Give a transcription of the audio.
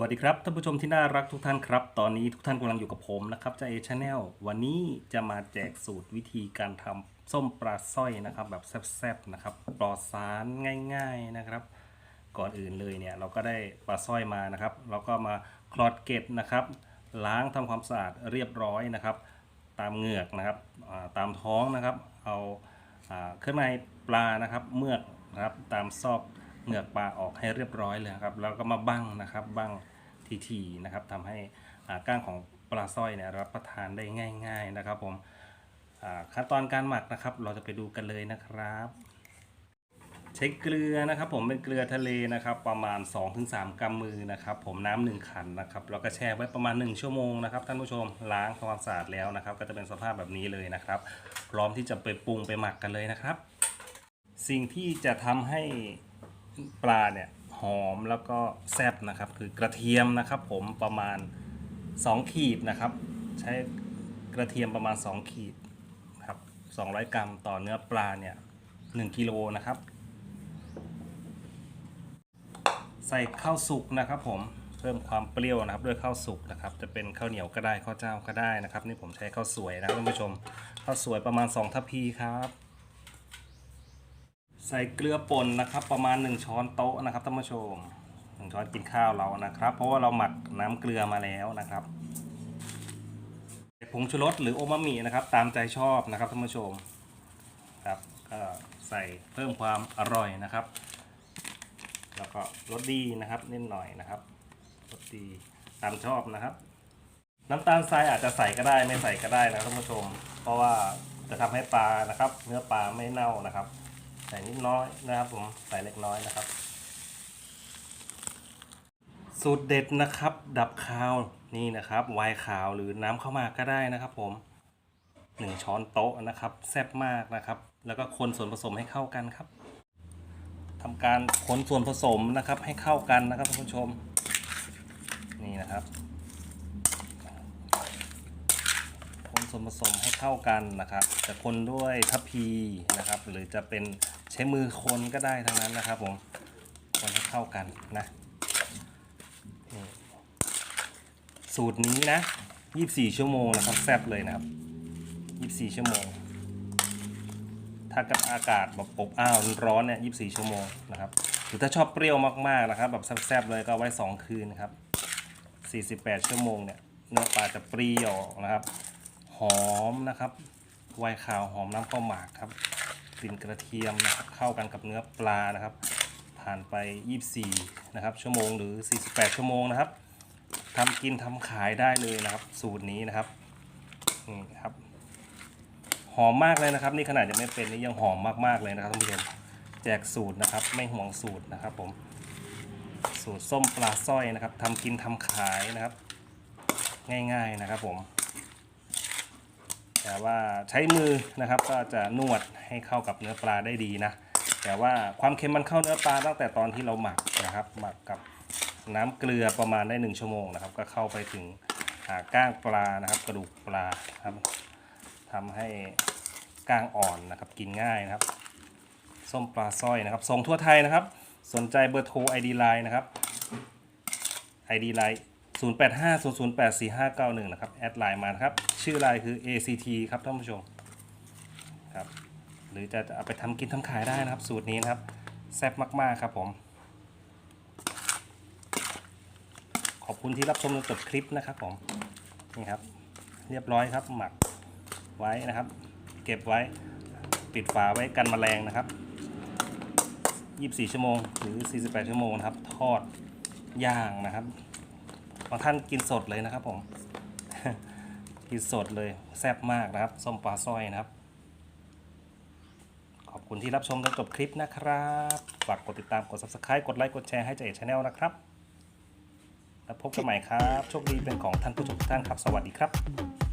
วัสดีครับท่านผู้ชมที่น่ารักทุกท่านครับ ตอนนี้ทุกท่านกำลังอยู่กับผมนะครับจาเอชาแนลวันนี้จะมาแจกสูตรวิธีการทำส้มปลาสร้อยนะครับ แบบแซ่บๆนะครับปลอดสารง่าย ๆนะครับ ก่อนอื่นเลยเนี่ยเราก็ได้ปลาสร้อยมานะครับ เราก็มาคลอดเกล็ดนะครับ ล้างทำความสะอาดเรียบร้อยนะครับ ตามเหงือกนะครับตามท้องนะครับ เอาเครื่องในปลานะครับเมือกนะครับตามซอก เหงือกปลาออกให้เรียบร้อยเลยครับแล้วก็มาบั้งนะครับบั้งทีๆนะครับทำให้ก้างของปลาสร้อยเนี่ยรับประทานได้ง่าย ๆนะครับผมขั้นตอนการหมักนะครับ เราจะไปดูกันเลยนะครับ ใช้เกลือนะครับ ผมเป็นเกลือทะเลนะครับ ประมาณ 2-3กำมือนะครับ ผมน้ำหนึ่งขันนะครับแล้วก็แช่ไว้ประมาณ 1 ชั่วโมงนะครับท่านผู้ชมล้างความสะอาดแล้วนะครับ ก็จะเป็นสภาพแบบนี้เลยนะครับ พร้อมที่จะไปปรุงไปหมักกันเลยนะครับ สิ่งที่จะทำให้ ปลาเนี่ยหอมแล้วก็แซ่บนะครับ คือกระเทียมนะครับ ผมประมาณ 2 ขีดนะครับ ใช้กระเทียมประมาณ 2 ขีดครับ200 กรัมต่อเนื้อปลาเนี่ย1กิโลนะครับ ใส่ข้าวสุกนะครับ ผมเพิ่มความเปรี้ยวนะครับ ด้วยข้าวสุกนะครับ จะเป็นข้าวเหนียวก็ได้ข้าวเจ้าก็ได้นะครับ นี่ผมใช้ข้าวสวยนะท่านผู้ชมข้าวสวยประมาณ 2 ทัพพีครับ ใส่เกลือป่นนะครับ ประมาณ 1 ช้อนโต๊ะนะครับท่านผู้ชมหนึ่งช้อนกินข้าวเรานะครับ เพราะว่าเราหมักน้ำเกลือมาแล้วนะครับผงชูรสหรือโอมามินะครับ ตามใจชอบนะครับท่านผู้ชมครับก็ใส่เพิ่มความอร่อยนะครับ แล้วก็รสดีนะครับนิดหน่อยนะครับรสดีตามชอบนะครับ น้ำตาลทรายอาจจะใส่ก็ได้ไม่ใส่ก็ได้นะครับท่านผู้ชม เพราะว่าจะทำให้ปลานะครับ เนื้อปลาไม่เน่านะครับ ใส่นิดน้อยนะครับผมใส่เล็กน้อยนะครับ สูตรเด็ดนะครับ ดับคาวนี่นะครับไวน์ขาวหรือน้ำข้าวมากก็ได้นะครับ ผมหนึ่งช้อนโต๊ะนะครับแซ่บมากนะครับ แล้วก็คนส่วนผสมให้เข้ากันครับทำการคนส่วนผสมนะครับ ให้เข้ากันนะครับท่านผู้ชม นี่นะครับคนส่วนผสมให้เข้ากันนะครับ จะคนด้วยทัพพีนะครับ หรือจะเป็น ช้มือคนก็ได้ทั้งนั้นนะครับผมคนให้เข้ากันนะสูตรนี้นะ 24 ชั่วโมงนะครับแซ่บเลยนะครับ 24 ชั่วโมง ถ้ากับอากาศแบบอบอ้าวร้อนเนี่ย 24 ชั่วโมงนะครับหรือถ้าชอบเปรี้ยวมากๆนะครับ แบบแซ่บๆเลยก็ไว้ 2 คืนครับ 48 ชั่วโมงเนี่ยเนื้อปลาจะเปรี้ยวนะครับ หอมนะครับไวน์ขาวหอมน้ำข้าวหมากครับ กลิ่นกระเทียมนะครับเข้ากันกับเนื้อปลานะครับ ผ่านไป 24 นะครับ ชั่วโมงหรือ 48 ชั่วโมงนะครับทำกินทำขายได้เลยนะครับ สูตรนี้นะครับนี่ครับหอมมากเลยนะครับ นี่ขนาดยังไม่เป็นนี่ยังหอมมากๆเลยนะครับท่านผู้ชมแจกสูตรนะครับ ไม่ห่วงสูตรนะครับ ผม สูตรส้มปลาสร้อยนะครับทำกินทำขายนะครับ ง่าย ๆนะครับ ผม แต่ว่าใช้มือนะครับก็จะนวดให้เข้ากับเนื้อปลาได้ดีนะ แต่ว่าความเค็มมันเข้าเนื้อปลาตั้งแต่ตอนที่เราหมักนะครับหมักกับน้ำเกลือประมาณได้ 1 ชั่วโมงนะครับ ก็เข้าไปถึงหาก้างปลานะครับ กระดูกปลาครับทำให้ก้างอ่อนนะครับ กินง่ายนะครับ ส้มปลาสร้อยนะครับส่งทั่วไทยนะครับ สนใจเบอร์โทร ID Line นะครับ ID Line 0850084591 นะครับ แอดไลน์มานะครับ ชื่อไลน์คือ ACT ครับท่านผู้ชมครับหรือจะเอาไปทำกินทำขายได้นะครับ สูตรนี้นะครับ แซ่บมาก ๆ ครับผม ขอบคุณที่รับชมจนจบคลิปนะครับผมนี่ครับ เรียบร้อยครับหมักไว้นะครับ เก็บไว้ปิดฝาไว้กันแมลงนะครับ 24 ชั่วโมง หรือ 48 ชั่วโมงนะครับ ทอดย่างนะครับ บางท่านกินสดเลยนะครับ ผม กินสดเลยแซ่บมากนะครับส้มปลาสร้อยนะครับ ขอบคุณที่รับชมจนจบคลิปนะครับฝากกดติดตามกด subscribe กดไลค์กดแชร์ให้เจเอชแนลนะครับ แล้วพบกันใหม่ครับ โชคดีเป็นของท่านผู้ชมทุกท่านครับ สวัสดีครับ